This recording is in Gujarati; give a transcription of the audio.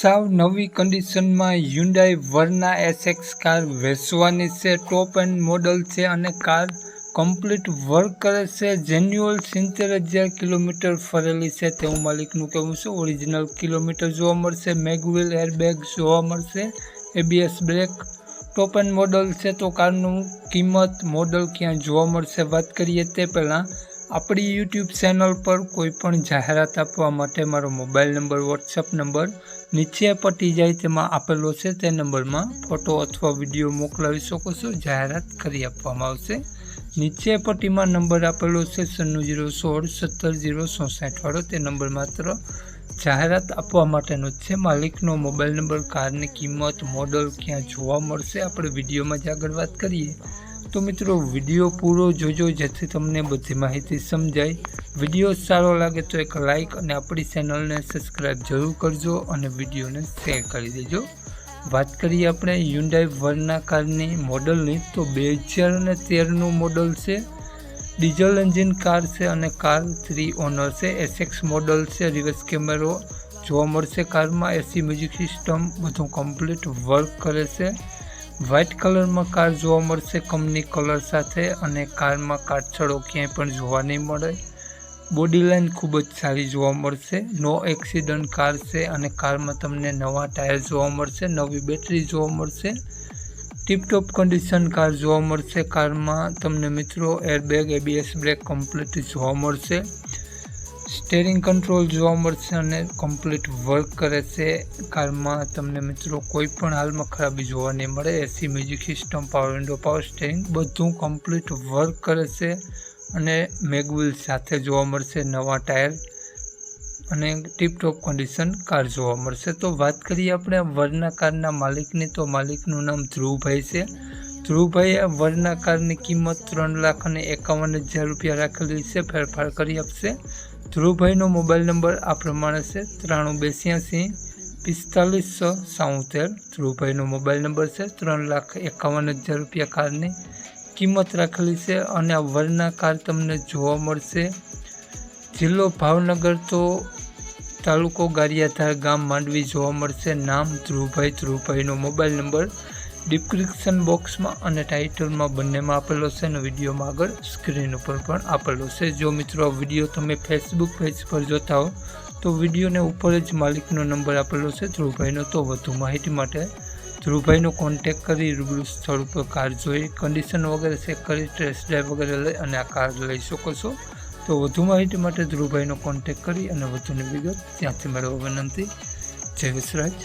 સાવ નવી કન્ડિશનમાં હ્યુન્ડાઈ વર્ના એસએક્સ કાર વેચવાની છે ટોપ એન્ડ મોડલ છે અને કાર કમ્પ્લીટ વર્ક કરે છે. જેન્યુઅલ સિત્તેર હજાર કિલોમીટર ફરેલી છે. તેવું માલિકનું કહેવું છે. ઓરિજિનલ કિલોમીટર જોવા મળશે. મેગવિલ એરબેગ જોવા મળશે. ABS brake top end model છે. તો કારનું કિંમત મોડલ ક્યાં જોવા મળશે? વાત કરીએ તે પહેલાં આપણી યુટ્યુબ ચેનલ પર કોઈ પણ જાહેરાત આપવા માટે મારો મોબાઈલ નંબર વોટ્સઅપ નંબર નીચે પટી જાય તેમાં આપેલો છે. તે નંબરમાં ફોટો અથવા વીડિયો મોકલાવી શકો છો. જાહેરાત કરી આપવામાં આવશે. નીચે પટ્ટીમાં નંબર આપેલો છે સન્નું જીરો સોળ સત્તર જીરો ચોસાઠ વાળો. તે નંબર માત્ર જાહેરાત આપવા માટેનો જ છે. માલિકનો મોબાઈલ નંબર કારની કિંમત મોડલ ક્યાં જોવા મળશે? આપણે વિડીયોમાં જ આગળ વાત કરીએ. તો મિત્રો, વીડિયો પૂરો જોજો, જેથી તમને બધી માહિતી સમજાય. વીડિયો સારો લાગે તો એક લાઇક અને આપણી ચેનલને સબસ્ક્રાઈબ જરૂર કરજો અને વિડીયોને શેર કરી દેજો. વાત કરીએ આપણે યુન્ડાઈ વર્ના કારની મોડલની, તો બે હજાર અને તેરનું મોડલ છે. ડીઝલ એન્જિન કાર છે અને કાર થ્રી ઓનર છે. એસએક્સ મોડલ છે, રિવર્સ કેમેરો જોવા મળશે કારમાં. એસી મ્યુઝિક સિસ્ટમ બધું કમ્પ્લીટ વર્ક કરે છે. વ્હાઇટ કલરમાં કાર જોવા મળશે, કંપની કલર સાથે અને કારમાં કાટછડો ક્યાંય પણ જોવા નહીં મળે. બોડી લાઇન ખૂબ જ સારી જોવા મળશે. નો એક્સિડન્ટ કાર છે અને કારમાં તમને નવા ટાયર જોવા મળશે, નવી બેટરી જોવા મળશે. ટીપટોપ કન્ડિશન કાર જોવા મળશે. કારમાં તમને મિત્રો, એરબેગ, એબીએસ બ્રેક કમ્પ્લીટ જોવા મળશે. સ્ટેરિંગ કંટ્રોલ જોવા મળશે અને કમ્પ્લીટ વર્ક કરે છે. કારમાં તમને મિત્રો કોઈ પણ હાલમાં ખરાબી જોવા નહીં મળે. AC music system power window power steering બધું કમ્પ્લીટ વર્ક કરે છે અને મેગવિલ સાથે જોવા મળશે નવા ટાયર અને ટીપટોપ કન્ડિશન કાર જોવા મળશે. તો વાત કરીએ આપણે વરના કારના માલિકની. તો માલિકનું નામ ધ્રુવભાઈ છે. ધ્રુવભાઈએ વરના કારની કિંમત ત્રણ લાખ અને એકાવન હજાર રૂપિયા રાખેલી છે. ફેરફાર કરી આપશે. ધ્રુવભાઈનો મોબાઈલ નંબર આ પ્રમાણે છે. ત્રાણું બેસ્યાસી, પિસ્તાલીસ સાઉતેર. ધ્રુવભાઈનો મોબાઈલ નંબર છે. ત્રણ લાખ એકાવન હજાર રૂપિયા કારની કિંમત રાખેલી છે અને આ વરના કાર તમને જોવા મળશે. જિલ્લો ભાવનગર તો તાલુકો ગારિયાધાર ગામ માંડવી જોવા મળશે. નામ ધ્રુવભાઈ. ધ્રુવભાઈનો મોબાઈલ નંબર ડિસ્ક્રિપ્શન બોક્સમાં અને ટાઇટલમાં બંનેમાં આપેલો છે અને વિડીયોમાં આગળ સ્ક્રીન ઉપર પણ આપેલો છે. જો મિત્રો આ વીડિયો તમે ફેસબુક પેજ પર જોતા હો, તો વિડીયોને ઉપર જ માલિકનો નંબર આપેલો છે ધ્રુવભાઈનો. તો વધુ માહિતી માટે ધ્રુવભાઈનો કોન્ટેક કરી રૂબરૂ સ્થળ ઉપર કાર જોઈ કન્ડિશન વગેરે ચેક કરી ટેસ્ટ ડ્રાઈવ વગેરે લઈ અને આ કાર લઈ શકો છો. તો વધુ માહિતી માટે ધ્રુવભાઈનો કોન્ટેક કરી અને વધુની વિગત ત્યાંથી મેળવવા વિનંતી. જય વિસરાજ